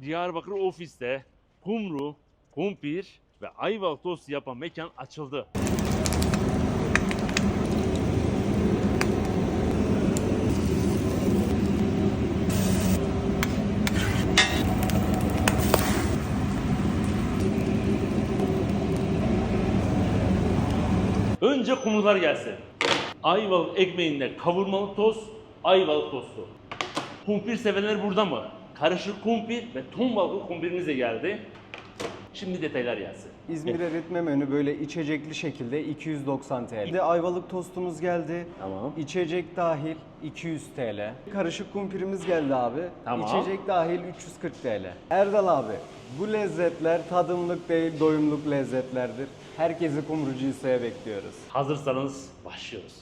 Diyarbakır ofiste kumru, kumpir ve ayvalık tostu yapan mekan açıldı. Önce kumrular gelsin. Ayvalık ekmeğinde kavurmalı tost, ayvalık tostu. Kumpir sevenler burada mı? Karışık kumpir ve ton balıklı kumpirimiz de geldi. Şimdi detaylar gelsin. İzmir'e ritme menü böyle içecekli şekilde 290 TL. Bir de ayvalık tostumuz geldi. Tamam. İçecek dahil 200 TL. Karışık kumpirimiz geldi abi. Tamam. İçecek dahil 340 TL. Erdal abi bu lezzetler tadımlık değil doyumluk lezzetlerdir. Herkesi kumrucu bekliyoruz. Hazırsanız başlıyoruz.